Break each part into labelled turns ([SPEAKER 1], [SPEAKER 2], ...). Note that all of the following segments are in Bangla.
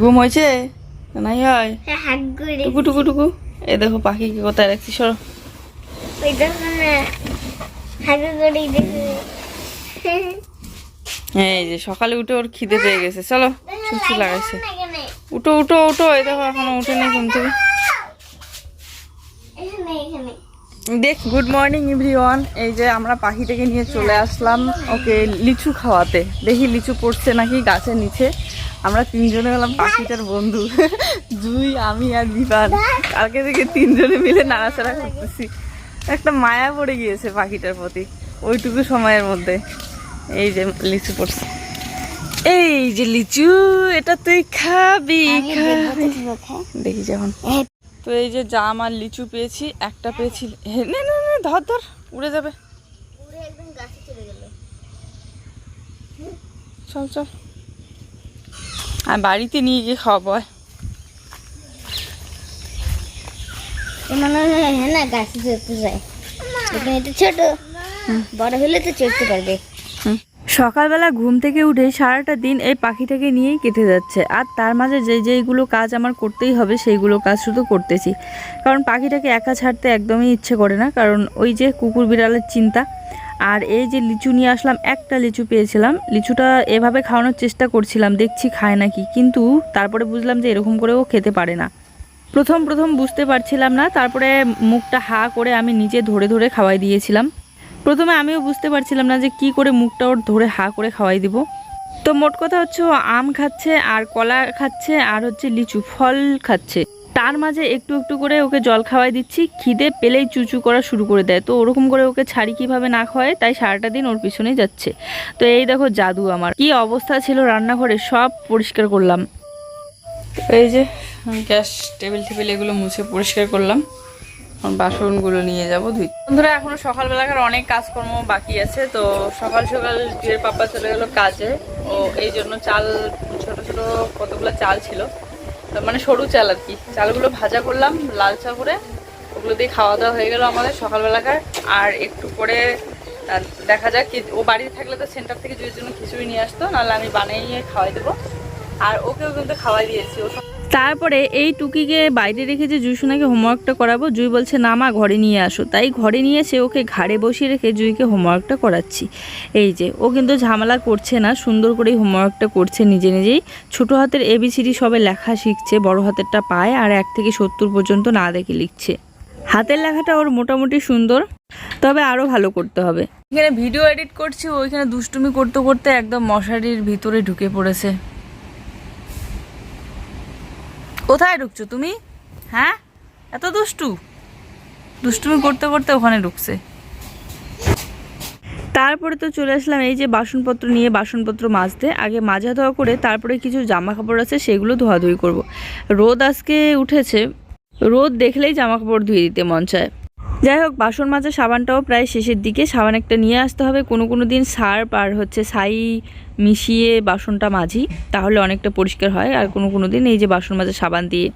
[SPEAKER 1] ঘুম হয়েছে নাই হয়। টুকু টুকু টুকু। এ দেখো পাখিকে কোথায় রাখছি সরো এই যে সকালে উঠে ওর খিদে পেয়ে গেছে। চলো ছুচি লাগাইছে। উঠো উঠো উঠো। এই দেখো এখনও উঠে নেই ঘুম থেকে। দেখ গুড মর্নিং এভরিওয়ান এই যে আমরা পাখিটাকে নিয়ে চলে আসলাম ওকে লিচু খাওয়াতে। দেখি লিচু পড়ছে নাকি গাছের নিচে। আমরা তিনজনে হলাম পাখিটার বন্ধু। জুই আমি আর বিপান কালকে থেকে তিনজনে মিলে নাড়াচাড়া করতেছি। একটা মায়া পড়ে গিয়েছে পাখিটার প্রতি ওইটুকু সময়ের মধ্যে। এই যে লিচু পড়ছে। এই যে লিচু এটা তুই খাবি দেখি যখন তো এই যে জাম আর লিচু পেয়েছি একটা পেয়েছি। হে, নে নে নে ধর ধর উড়ে যাবে।
[SPEAKER 2] চল
[SPEAKER 1] চল। আর বাড়িতে নিয়ে গিয়ে খাওয়াবো
[SPEAKER 2] মনে হয় না গাছে চড়তে যায়। এখানে তো ছোট। বড় হলে তো চড়তে পারবে।
[SPEAKER 1] সকালবেলা ঘুম থেকে উঠে সারাটা দিন এই পাখিটাকে নিয়েই কেটে যাচ্ছে। আর তার মাঝে যে যেইগুলো কাজ আমার করতেই হবে সেইগুলো কাজ শুধু করতেছি। কারণ পাখিটাকে একা ছাড়তে একদমই ইচ্ছে করে না। কারণ ওই যে কুকুর বিড়ালের চিন্তা। আর এই যে লিচু নিয়ে আসলাম, একটা লিচু পেয়েছিলাম। লিচুটা এভাবে খাওয়ানোর চেষ্টা করছিলাম, দেখছি খায় নাকি। কিন্তু তারপরে বুঝলাম যে এরকম করেও খেতে পারে না। প্রথম প্রথম বুঝতে পারছিলাম না, তারপরে মুখটা হা করে আমি নিজে ধরে ধরে খাওয়াই দিয়েছিলাম। প্রথমে আমিও বুঝতে পারছিলাম না যে কি করে মুখটা ওর ধরে হা করে খাওয়াই দিব। তো মোট কথা হচ্ছে আম খাচ্ছে, আর কলা খাচ্ছে, আর হচ্ছে লিচু, ফল খাচ্ছে। তার মাঝে একটু একটু করে ওকে জল খাওয়াই দিচ্ছি, খিদে পেলেই চুচু করা শুরু করে দেয়। তো ওরকম করে ওকে ছাড়ি কীভাবে না খাওয়ায়, তাই সারাটা দিন ওর পিছনেই যাচ্ছে। তো এই দেখো জাদু আমার। কি অবস্থা ছিল রান্নাঘরে, সব পরিষ্কার করলাম। এই যে, গ্যাস টেবিল টেবিল এগুলো মুছে পরিষ্কার করলাম। বাসনগুলো নিয়ে যাব ধুই। বন্ধুরা, এখনও সকালবেলাকার অনেক কাজকর্ম বাকি আছে, তো সকাল সকাল জুয়ের পাপা চলে গেলো কাজে। ও, এই জন্য চাল, ছোট ছোট কতগুলো চাল ছিল মানে সরু চাল আর কি। চালগুলো ভাজা করলাম, লাল চা করে। ওগুলো দিয়ে খাওয়া দাওয়া হয়ে গেল আমাদের সকালবেলাকার। আর একটু পরে দেখা যাক কি, ও বাড়িতে থাকলে তো সেন্টার থেকে জুয়ের জন্য খিচুড়ি নিয়ে আসতো, নাহলে আমি বানিয়ে খাওয়াই দেবো। আর ওকেও কিন্তু খাওয়াই দিয়েছি। ও তারপরে এই টুকিকে বাইরে রেখে যে জুই সোনাকে হোমওয়ার্কটা করাবো, জুই বলছে, না মা, ঘরে নিয়ে আসো। তাই ঘরে নিয়ে এসে ওকে ঘাড়ে বসিয়ে রেখে জুইকে হোমওয়ার্কটা করাচ্ছি। এই যে, ও কিন্তু ঝামেলা করছে না, সুন্দর করেই হোমওয়ার্কটা করছে নিজে নিজেই। ছোটো হাতের এবিসিডি সবে লেখা শিখছে, বড় হাতেরটা পায় আর এক থেকে সত্তর পর্যন্ত না দেখে লিখছে। হাতের লেখাটা ওর মোটামুটি সুন্দর, তবে আরও ভালো করতে হবে। এখানে ভিডিও এডিট করছি, ওইখানে দুষ্টুমি করতে করতে একদম মশারির ভিতরে ঢুকে পড়েছে। কোথায় ঢুকছো তুমি? হ্যাঁ? এত দুষ্টু। দুষ্টুমি করতে করতে ওখানে ঢুকছে। তারপরে তো চলে আসলাম এই যে বাসনপত্র নিয়ে বাসনপত্র মাজতে। আগে মাজা ধোয়া করে তারপরে কিছু জামা কাপড় আছে, সেগুলো ধোয়াধুয়ি করব। রোদ আজকে উঠেছে। রোদ দেখলেই জামা কাপড় ধুয়ে দিতে মন চায়। যাই হোক, বাসন মাজা সাবানটাও প্রায় শেষের দিকে। সাবান একটা নিয়ে আসতে হবে। কোনো কোনো দিন সার্ফ আর হচ্ছে ছাই মিশিয়ে বাসনটা মাজি, তাহলে অনেকটা পরিষ্কার হয়। আর কোনো কোনো দিন এই যে বাসন মাজা সাবান দিয়ে।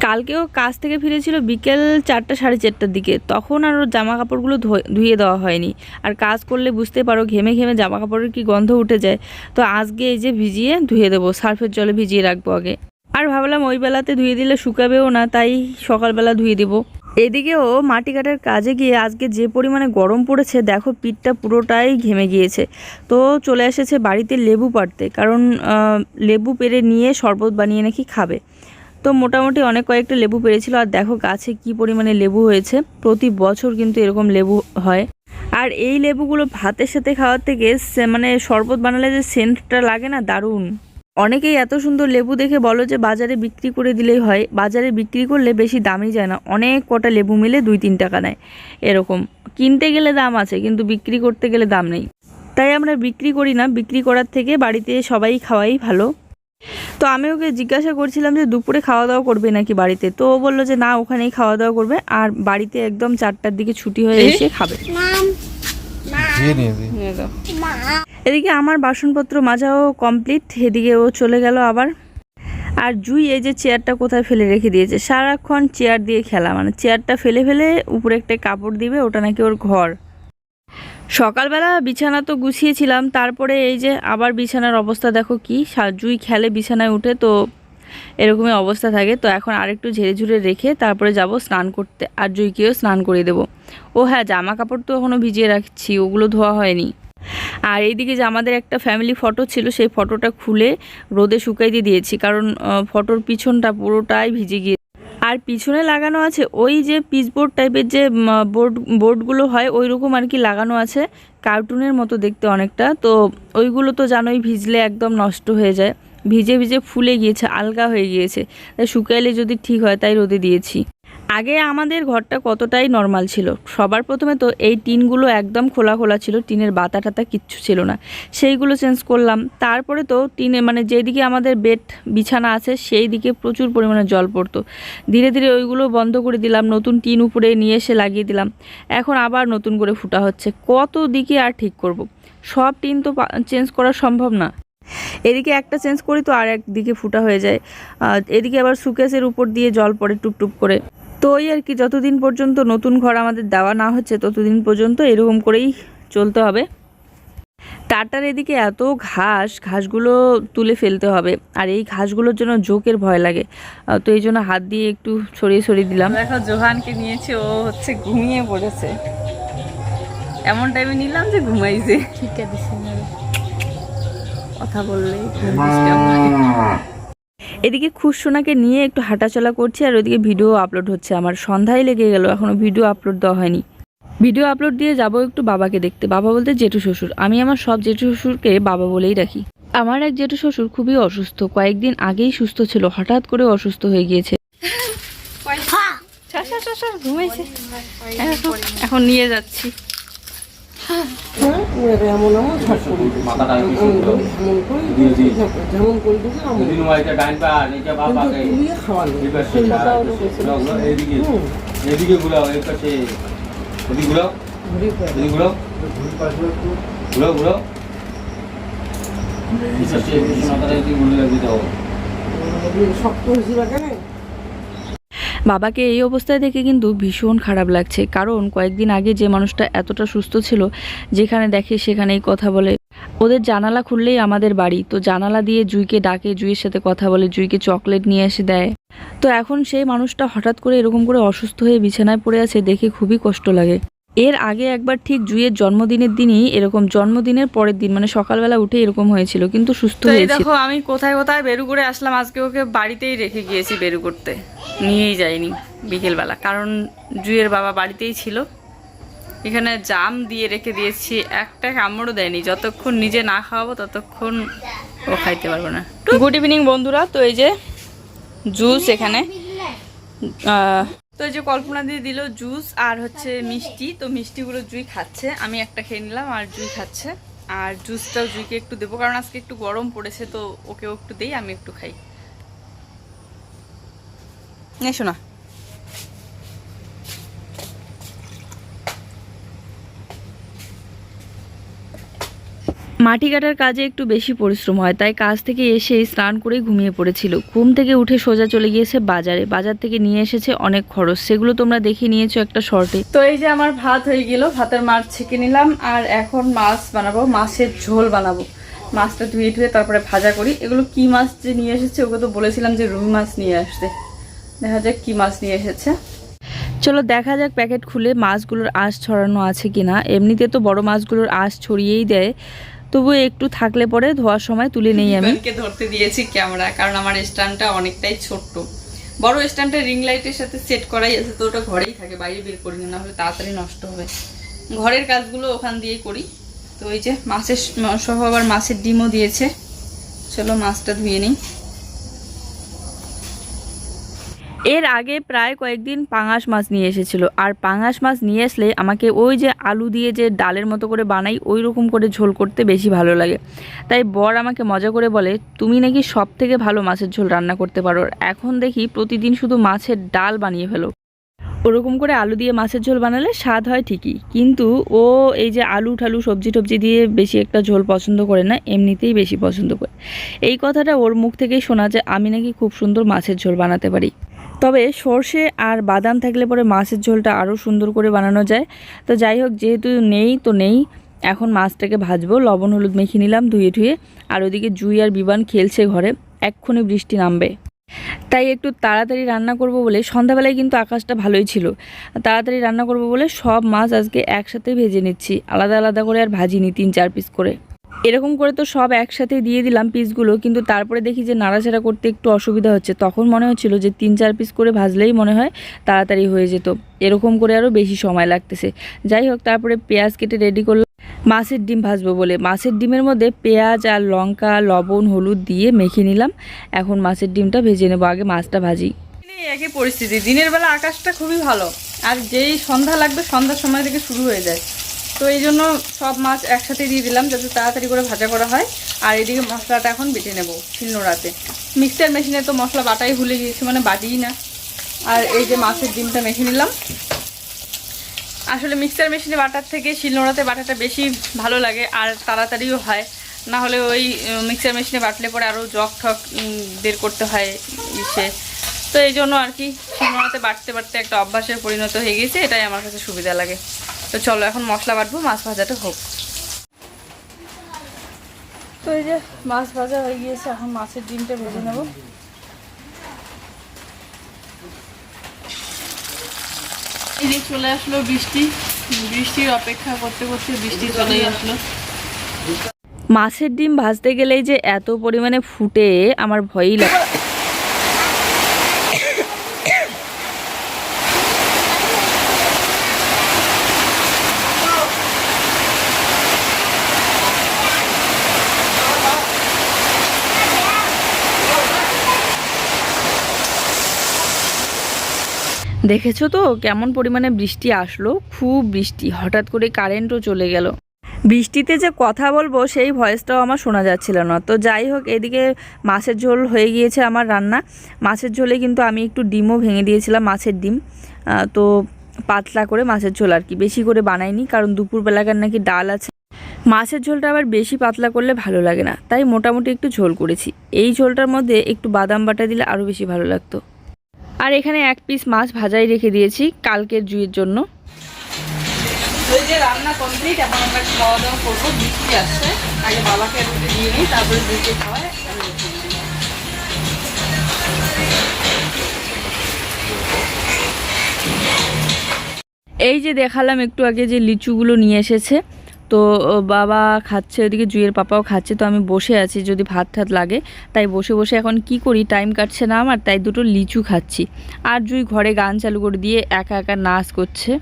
[SPEAKER 1] কালকেও কাজ থেকে ফিরেছিল বিকেল চারটা সাড়ে চারটার দিকে। তখন আর ওর জামা কাপড়গুলো ধুয়ে- ধুয়ে দেওয়া হয়নি। আর কাজ করলে বুঝতে পারো, ঘেমে ঘেমে জামা কাপড়ের কি গন্ধ উঠে যায়। তো আজকে এই যে ভিজিয়ে ধুয়ে দেবো, সার্ফের জলে ভিজিয়ে রাখব আগে। আর ভাবলাম ওই বেলাতে ধুয়ে দিলে শুকাবেও না, তাই সকালবেলা ধুয়ে দেবো। এদিকেও মাটি কাটার কাজে গিয়ে আজকে যে পরিমাণে গরম পড়েছে, দেখো পিঠটা পুরোটাই ঘেমে গিয়েছে। তো চলে এসেছে বাড়িতে লেবু পাড়তে, কারণ লেবু পেরে নিয়ে শরবত বানিয়ে নাকি খাবে। তো মোটামুটি অনেক কয়েকটা লেবু পেরেছিল আর দেখো গাছে কি পরিমাণে লেবু হয়েছে। প্রতি বছর কিন্তু এরকম লেবু হয়। আর এই লেবুগুলো ভাতের সাথে খাওয়ার থেকে মানে শরবত বানালে যে সেন্টটা লাগে না, দারুণ। অনেকেই এত সুন্দর লেবু দেখে বলো যে বাজারে বিক্রি করে দিলেই হয়। বাজারে বিক্রি করলে বেশি দামই যায় না। অনেক কটা লেবু মিলে দুই তিন টাকা নেয়। এরকম। কিনতে গেলে দাম আছে কিন্তু বিক্রি করতে গেলে দাম নেই। তাই আমরা বিক্রি করি না। বিক্রি করার থেকে বাড়িতে সবাই খাওয়াই ভালো। তো আমি ওকে জিজ্ঞাসা করছিলাম যে দুপুরে খাওয়া দাওয়া করবে নাকি বাড়িতে? তো ও বলল যে না ওখানেই খাওয়া দাওয়া করবে। আর বাড়িতে একদম চারটার দিকে ছুটি হয়ে এসে খাবে। এদিকে আমার বাসনপত্র মাজাও কমপ্লিট এদিকে ও চলে গেল আবার। আর জুই এই যে চেয়ারটা কোথায় ফেলে রেখে দিয়েছে? সারাক্ষণ চেয়ার দিয়ে খেলা মানে চেয়ারটা ফেলে ফেলে উপরে একটা কাপড় দিবে ওটা নাকি ওর ঘর। সকালবেলা বিছানা তো গুছিয়েছিলাম তারপরে এই যে আবার বিছানার অবস্থা দেখো কি জুই খেলে বিছানায় উঠে তো এরকমই অবস্থা থাকে। তো এখন আরেকটু ঝেড়ে ঝুড়ে রেখে তারপরে যাব স্নান করতে। আর জুইকেও স্নান করে দেবো। ও হ্যাঁ জামা কাপড় তো এখনও ভিজিয়ে রাখছি, ওগুলো ধোয়া হয়নি। আর এইদিকে যে আমাদের একটা ফ্যামিলি ফটো ছিল, সেই ফটোটা খুলে রোদে শুকাইতে দিয়েছি। কারণ ফটোর পিছনটা পুরোটাই ভিজে গিয়ে আর পিছনে লাগানো আছে, ওই যে পিচবোর্ড টাইপের যে বোর্ড বোর্ডগুলো হয় ওই রকম আর কি লাগানো আছে। কার্টুনের মতো দেখতে অনেকটা। তো ওইগুলো তো জানোই ভিজলে একদম নষ্ট হয়ে যায়। ভিজে ভিজে ফুলে গিয়েছে, আলগা হয়ে গিয়েছে। তাই শুকাইলে যদি ঠিক হয়, তাই রোদে দিয়েছি। আগে আমাদের ঘরটা কতটাই নর্মাল ছিল। সবার প্রথমে তো এই টিনগুলো একদম খোলা খোলা ছিল, টিনের বাতা টাতা কিচ্ছু ছিল না। সেইগুলো চেঞ্জ করলাম। তারপরে তো টিনে মানে যেদিকে আমাদের বেড বিছানা আছে সেই দিকে প্রচুর পরিমাণে জল পড়তো। ধীরে ধীরে ওইগুলো বন্ধ করে দিলাম, নতুন টিন উপরে নিয়ে এসে লাগিয়ে দিলাম। এখন আবার নতুন করে ফুটা হচ্ছে। কত দিকে আর ঠিক করব। সব টিন তো চেঞ্জ করা সম্ভব না। এদিকে একটা চেঞ্জ করি তো আর একদিকে ফুটা হয়ে যায়। এদিকে আবার সুকেসের উপর দিয়ে জল পড়ে টুপটুপ করে। তো ওই আর কি যতদিন পর্যন্ত নতুন ঘর আমাদের দেওয়া না হচ্ছে ততদিন পর্যন্ত এরকম করেই চলতে হবে। টাটার এদিকে এত ঘাস ঘাসগুলো তুলে ফেলতে হবে। আর এই ঘাসগুলোর জন্য জোকের ভয় লাগে। তো এই জন্য হাত দিয়ে একটু ছড়িয়ে ছড়িয়ে দিলাম। দেখো জোহানকে নিয়েছে ও হচ্ছে ঘুমিয়ে পড়েছে। এমন টাইমে নিলাম যে ঘুমাইছে
[SPEAKER 2] ঠিক আছে
[SPEAKER 1] কথা বললে হয়। এদিকে খুশসোনাকে নিয়ে একটু হাঁটাচলা করছি আর ওইদিকে ভিডিও আপলোড হচ্ছে। আমার সন্ধ্যায় লেগে গেল এখনও ভিডিও আপলোড দেওয়া হয়নি। ভিডিও আপলোড দিয়ে যাব একটু বাবাকে দেখতে। বাবা বলতে জেঠু শ্বশুর। আমি আমার সব জেঠু শ্বশুরকে বাবা বলেই রাখি। আমার এক জেঠু শ্বশুর খুবই অসুস্থ। কয়েকদিন আগেই সুস্থ ছিল হঠাৎ করে অসুস্থ হয়ে গিয়েছে। এখন নিয়ে যাচ্ছি।
[SPEAKER 3] পাশে ঘুরাও, এই পাশে এদিকে ঘুরাও এদিকে ঘুরাও ঘুরাও ঘুরাও এই পাশে এই পাশে মাথাটা একটু ঘুরিয়ে দিতে হবে
[SPEAKER 1] বাবাকে এই অবস্থায় দেখে কিন্তু ভীষণ খারাপ লাগছে। কারণ কয়েকদিন আগে যে মানুষটা এতটা সুস্থ ছিল, যেখানে দেখে সেখানেই কথা বলে। ওদের জানালা খুললেই আমাদের বাড়ি, তো জানালা দিয়ে জুইকে ডাকে, জুইয়ের সাথে কথা বলে, জুইকে চকলেট নিয়ে এসে দেয়। তো এখন সেই মানুষটা হঠাৎ করে এরকম করে অসুস্থ হয়ে বিছানায় পড়ে আছে, দেখে খুবই কষ্ট লাগে। এর আগে একবার ঠিক জুয়ের জন্মদিনের দিনই এরকম জন্মদিনের পরের দিন মানে সকালবেলা উঠে এরকম হয়েছিল কিন্তু সুস্থ হয়েছে দেখো আমি কোথায় কোথায় বেরু করে আসলাম আজকে ওকে বাড়িতেই রেখে গিয়েছি বেরু করতে। নিয়েই যাইনি বিকেলবেলা কারণ জুয়ের বাবা বাড়িতেই ছিল। এখানে জাম দিয়ে রেখে দিয়েছি একটা কামড়ও দেয়নি যতক্ষণ নিজে না খাওয়াবো ততক্ষণ ও খাইতে পারব না। গুড ইভিনিং বন্ধুরা তো এই যে জুস এখানে তো এই যে কল্পনা দিয়ে দিল জুস আর হচ্ছে মিষ্টি তো মিষ্টিগুলো জুই খাচ্ছে। আমি একটা খেয়ে নিলাম আর জুই খাচ্ছে। আর জুসটাও জুইকে একটু দেবো কারণ আজকে একটু গরম পড়েছে তো ওকেও একটু দেই আমি একটু খাই। এসো না মাটি কাটার কাজে একটু বেশি পরিশ্রম হয় তাই কাজ থেকে এসে স্নান করে ঘুমিয়ে পড়েছিল। ঘুম থেকে উঠে সোজা চলে গিয়েছে বাজারে। বাজার থেকে নিয়ে এসেছে অনেক খরচ। সেগুলো তোমরা দেখে নিয়েছো একটা শর্টে। তো এই যে আমার ভাত হয়ে গেল ভাতের মাছ ছেঁকে নিলাম আর এখন মাছ বানাবো মাছের ঝোল বানাবো। মাছটা ধুয়ে ধুয়ে তারপরে ভাজা করি। এগুলো কি মাছ যে নিয়ে এসেছে ওকে তো বলেছিলাম যে রুই মাছ নিয়ে আসতে। দেখা যাক কি মাছ নিয়ে এসেছে। চলো দেখা যাক প্যাকেট খুলে মাছগুলোর আঁশ ছড়ানো আছে কিনা। এমনিতে তো বড় মাছগুলোর আঁশ ছড়িয়েই দেয়। তবু একটু থাকলে পরে ধোয়ার সময় তুলে নেই আমি। ধরতে দিয়েছি ক্যামেরা, কারণ আমার স্ট্যান্ডটা অনেকটাই ছোট্ট। বড় স্ট্যান্ডটা রিং লাইটের সাথে সেট করাই আছে, তো ওটা ঘরেই থাকে, বাইরে বের করি না হলে তাড়াতাড়ি নষ্ট হবে। ঘরের কাজগুলো ওখান দিয়েই করি। তো ওই যে মাছের সহ আবার মাছের ডিমও দিয়েছে। চলো মাছটা ধুয়ে নিই। এর আগে প্রায় কয়েকদিন পাঙাশ মাছ নিয়ে এসেছিল। আর পাঙাশ মাছ নিয়ে আসলে আমাকে ওই যে আলু দিয়ে যে ডালের মতো করে বানাই, ওই রকম করে ঝোল করতে বেশি ভালো লাগে। তাই বর আমাকে মজা করে বলে, তুমি নাকি সব থেকে ভালো মাছের ঝোল রান্না করতে পারো। এখন দেখি প্রতিদিন শুধু মাছের ডাল বানিয়ে ফেলো। ওরকম করে আলু দিয়ে মাছের ঝোল বানালে স্বাদ হয় ঠিকই। কিন্তু ও এই যে আলু ঠালু, সবজি টবজি দিয়ে বেশি একটা ঝোল পছন্দ করে না, এমনিতেই বেশি পছন্দ করে। এই কথাটা ওর মুখ থেকেই শোনা যে আমি নাকি খুব সুন্দর মাছের ঝোল বানাতে পারি। তবে সর্ষে আর বাদাম থাকলে পরে মাছের ঝোলটা আরও সুন্দর করে বানানো যায়। তো যাই হোক, যেহেতু নেই তো নেই, এখন মাছটাকে ভাজবো। লবণ, হলুদ মেখে নিলাম ধুয়ে ধুয়ে। আর ওদিকে জুই আর বিবান খেলছে ঘরে, এক্ষুনি বৃষ্টি নামবে। তাই একটু তাড়াতাড়ি রান্না করব বলে, সন্ধ্যাবেলায় কিন্তু আকাশটা ভালোই ছিল। তাড়াতাড়ি রান্না করব বলে সব মাছ আজকে একসাথে ভেজে নিচ্ছি। আলাদা আলাদা করে আর ভাজিনি তিন, চার পিস করে। এরকম করে তো সব একসাথে দিয়ে দিলাম পিসগুলো, কিন্তু তারপরে দেখি যে নাড়াচাড়া করতে একটু অসুবিধা হচ্ছে। তখন মনে হচ্ছিল যে তিন চার পিস করে ভাজলেই মনে হয় তাড়াতাড়ি হয়ে যেত। এরকম করে আরও বেশি সময় লাগতেছে। যাই হোক, তারপরে পেঁয়াজ কেটে রেডি করলাম। মাছের ডিম ভাজবো বলে। মাছের ডিমের মধ্যে পেঁয়াজ আর লঙ্কা, লবণ, হলুদ দিয়ে মেখে নিলাম। এখন মাছের ডিমটা ভেজে নেব। আগে মাছটা ভাজি। একই পরিস্থিতি। দিনের বেলা আকাশটা খুবই ভালো। আর যেই সন্ধ্যা লাগবে, সন্ধ্যার সময় থেকে শুরু হয়ে যায়। তো এই জন্য সব মাছ একসাথে দিয়ে দিলাম যাতে তাড়াতাড়ি করে ভাজা করা হয়। আর এদিকে মশলাটা এখন বেটে নেব শিলনোড়াতে মিক্সচার মেশিনে তো মশলা বাটাই ভুলে গিয়েছি মানে বাটিই না। আর এই যে মাছের ডিমটা মেখে নিলাম। আসলে মিক্সার মেশিনে বাটার থেকে শিলনোড়াতে বাটাটা বেশি ভালো লাগে আর তাড়াতাড়িও হয়। না হলে ওই মিক্সচার মেশিনে বাটলে পরে আরও জক ঠক বের করতে হয় ইসে। তো এই জন্য আর কি শিলনোড়াতে বাটতে বাটতে একটা অভ্যাসের পরিণত হয়ে গেছে এটাই আমার কাছে সুবিধা লাগে। তো চলো এখন মশলা বাটবো, মাছ ভাজাটা হোক। তো এই যে মাছ ভাজা হয়ে গিয়েছে, এখন মাছের ডিমটা ভেজে নেব। চলে আসলো বৃষ্টি। বৃষ্টির অপেক্ষা করতে করতে বৃষ্টি চলেই আসলো। মাছের ডিম ভাজতে গেলেই যে এত পরিমাণে ফুটে, আমার ভয়ই লাগে দেখেছ তো কেমন পরিমাণে বৃষ্টি আসলো? খুব বৃষ্টি, হঠাৎ করে কারেন্টও চলে গেল। বৃষ্টিতে যে কথা বলব, সেই ভয়েসটাও আমার শোনা যাচ্ছিল না। তো যাই হোক, এদিকে মাছের ঝোল হয়ে গিয়েছে আমার রান্না। মাছের ঝোলে কিন্তু আমি একটু ডিমও ভেঙে দিয়েছিলাম, মাছের ডিম। তো পাতলা করে মাছের ঝোল আর কি, বেশি করে বানাইনি, কারণ দুপুরবেলাকার নাকি ডাল আছে। মাছের ঝোলটা আবার বেশি পাতলা করলে ভালো লাগে না, তাই মোটামুটি একটু ঝোল করেছি। এই ঝোলটার মধ্যে একটু বাদাম বাটা দিলে আরও বেশি ভালো লাগতো। আর এখানে এক পিস মাছ ভাজাই রেখে দিয়েছি কালকের জুইয়ের জন্য। ওই যে রান্না কমপ্লিট এখন আমরা খাওয়া দাওয়া করব বৃষ্টি আসছে আগে বাবাকে রুটি দিয়ে নিই তারপরে দুটো খাওয়ায় আমি রুটি দিই। এই যে দেখালাম একটু আগে যে লিচুগুলো নিয়ে এসেছে। তো বাবা খাচ্ছে ওদিকে জুয়ের পাপাও খাচ্ছে, তো আমি বসে আছি, যদি ভাত ঠাত লাগে। তাই বসে বসে এখন কি করি টাইম কাটছে না আমার, তাই দুটো লিচু খাচ্ছি। আর জুই ঘরে গান চালু করে দিয়ে একা একা নাচ করছে।